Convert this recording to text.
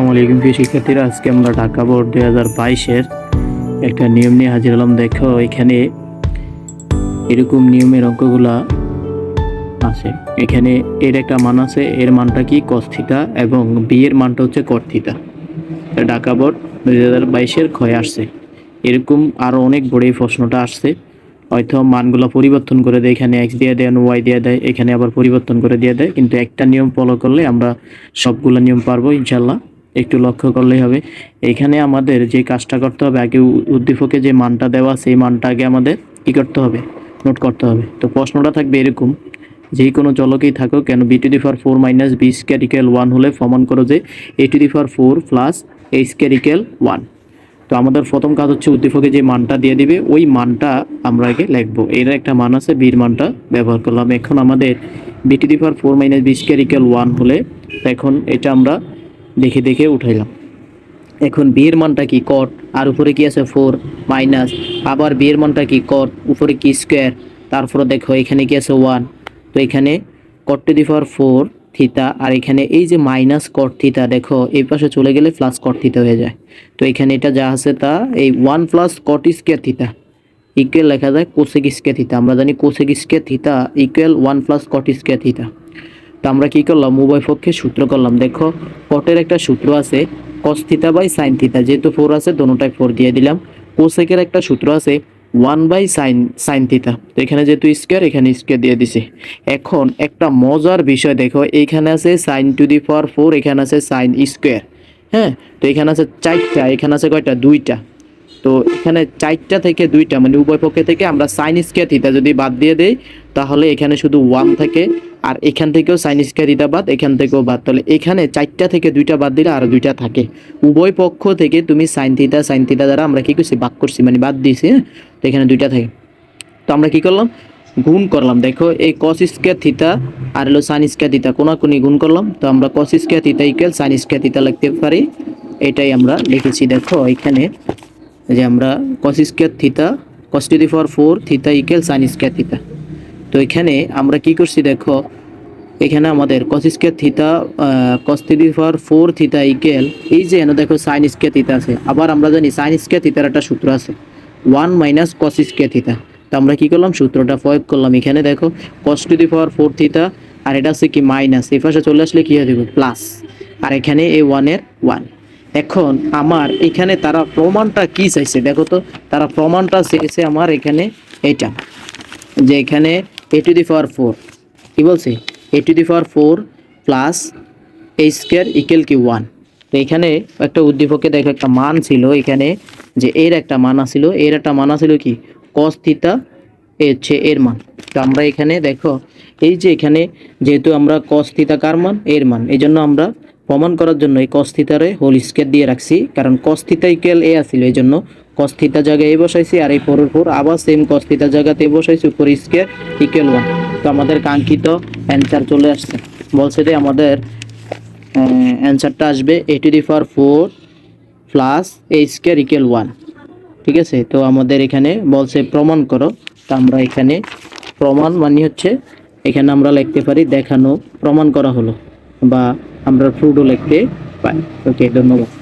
আসসালামু আলাইকুম প্রিয় শিক্ষার্থীরা, আজকে আমরা ঢাকা বোর্ড দুই হাজার বাইশের একটা নিয়ম নিয়ে হাজির হলাম। দেখো, এখানে এরকম নিয়মের অঙ্কগুলা আছে। এখানে এর একটা মান আছে, এর মানটা কি? কস্থিতা এবং বি এর মানটা হচ্ছে কর্থিতা ঢাকা বোর্ড দুই হাজার বাইশের ক্ষয় আসছে। এরকম আরও অনেক বড় এই প্রশ্নটা আসছে। হয়তো মানগুলো পরিবর্তন করে দেয়, এখানে এক্স দিয়ে দেয় ওয়াই দিয়ে দেয়, এখানে আবার পরিবর্তন করে দিয়ে দেয়। কিন্তু একটা নিয়ম ফলো করলে আমরা সবগুলো নিয়ম পারব ইনশাল্লাহ একটু লক্ষ্য করলেই হবে। এখানে আমাদের যে কাজটা করতে হবে, আগে উদ্দীপকে যে মানটা দেওয়া সেই মানটা আগে আমাদের কী করতে হবে? নোট করতে হবে। তো প্রশ্নটা থাকবে এরকম, যে কোনো চলকেই থাকুক, কেন b to the power four minus b square equal one হলে প্রমাণ করো যে a to the power four plus a square equal one তো আমাদের প্রথম কাজ হচ্ছে উদ্দীপকে যে মানটা দিয়ে দিবে, ওই মানটা আমরা আগে লিখব। এর একটা মান আছে বির মানটা ব্যবহার করলাম। এখন আমাদের b to the power four minus b square equal one হলে, এখন এটা আমরা দেখে দেখে উঠাইলাম। এখন বিয়ের মানটা কি কট আর উপরে কি আছে ফোর মাইনাস আবার বিয়ের মানটা কি কট উপরে কি স্কোয়ার তারপরে দেখো এখানে কি আছে ওয়ান তো এখানে cot to the power four থিতা আর এখানে এই যে মাইনাস কট থিতা দেখো এই পাশে চলে গেলে প্লাস কট থিতা হয়ে যায়। তো এখানে এটা যা আছে তা, এই one plus cot square theta equal লেখা যায় কোসেক স্কোয়ার থিতা আমরা জানি cosec square theta equal one plus cot square theta তো আমরা কি করলাম? উভয় পক্ষে সূত্র করলাম। দেখো কটের একটা সূত্র আছে কস থিতা বাই সাইন থিতা যেহেতু ফোর আছে, দোনোটাই ফোর দিয়ে দিলাম। কোসেকের একটা সূত্র আছে one by sine sine theta তো এখানে যেহেতু স্কোয়ার এখানে স্কোয়ার দিয়ে দিছি। এখন একটা মজার বিষয় দেখো এইখানে আছে sine to the power four এখানে আছে সাইন স্কোয়ার হ্যাঁ তো এখানে আছে চারটা, এখানে আছে কয়টা? দুইটা। তো এখানে চারটা থেকে দুইটা মানে উভয় পক্ষে থেকে আমরা সাইন স্কোয়ার থিতা যদি বাদ দিয়ে দেই তাহলে এখানে শুধু ওয়ান থাকে, আর এখান থেকেও সাইন স্কোয়ার থিতা বাদ, এখান থেকেও বাদ। তাহলে এখানে চারটা থেকে দুইটা বাদ দিলে আর দুইটা থাকে। উভয় পক্ষ থেকে তুমি সাইন থিতা সাইন থিতা দ্বারা আমরা কি করছি? বাদ করছি মানে বাদ দিয়েছি হ্যাঁ? তো এখানে দুইটা থাকে। তো আমরা কী করলাম? গুণ করলাম। দেখো এই কস স্কোয়ার থিতা আর হলো সাইন স্কোয়ার থিতা কোনাকুনি গুণ করলাম। তো আমরা cos square theta equal sine square theta লিখতে পারি। এটাই আমরা লিখেছি, দেখো, এখানে যে আমরা cos square theta cos to the power four theta equal sine square theta তো এখানে আমরা কি করছি দেখো, এখানে আমাদের cos square theta cos three power four theta equal এই যে এনে দেখো সাইন স্কোয়ার থিতা আছে। আবার আমরা জানি সাইন স্কোয়ার থিতার একটা সূত্র আছে one minus cos square theta তো আমরা কি করলাম, সূত্রটা প্রয়োগ করলাম। এখানে দেখো কস টু দি পাওয়ার ফোর থিতা আর এটা আছে কি মাইনাস এই পাশে চলে আসলে কি হয়ে যাবে প্লাস আর এখানে এই ওয়ানের ওয়ান এখন আমার এখানে তারা প্রমাণটা কি চাইছে, দেখো তো, তারা প্রমাণটা চেয়েছে আমার এখানে এটা যে এখানে এ টু দি পাওয়ার ফোর কি বলছে? A to the power four plus a square equal কি ওয়ান তো এখানে একটা উদ্দীপকে দেখো, একটা মান ছিল এখানে যে এর একটা মান আছিল। এর একটা মান আছিল কি? কস থিতা এ হচ্ছে এর মান। তো আমরা এখানে দেখো, এই যে এখানে যেহেতু আমরা কস থিতা কার মান? এর মান। এই জন্য আমরা প্রমাণ করার জন্য এই কস থিতারে হোল স্কোয়ার দিয়ে রাখছি। কারণ কস থিতা ইকুয়াল এ আছিল এই জন্য কস থিতা জায়গায় এ বসাইছি আর এই ফোরের ফোর আবার সেম কস থিতা জায়গাতে বসাইছি উপর স্কোয়ার ইকুয়াল ওয়ান তো আমাদের কাঙ্ক্ষিত অ্যান্সার চলে আসছে। বলছে যে আমাদের অ্যান্সারটা আসবে a to the power four plus a square equal one ঠিক আছে? তো আমাদের এখানে বলছে প্রমাণ করো। তো আমরা এখানে প্রমাণ মানে হচ্ছে এখানে আমরা লিখতে পারি দেখানো, প্রমাণ করা হলো বা আমরা ফ্রুডও লিখতে পারি। ওকে ধন্যবাদ।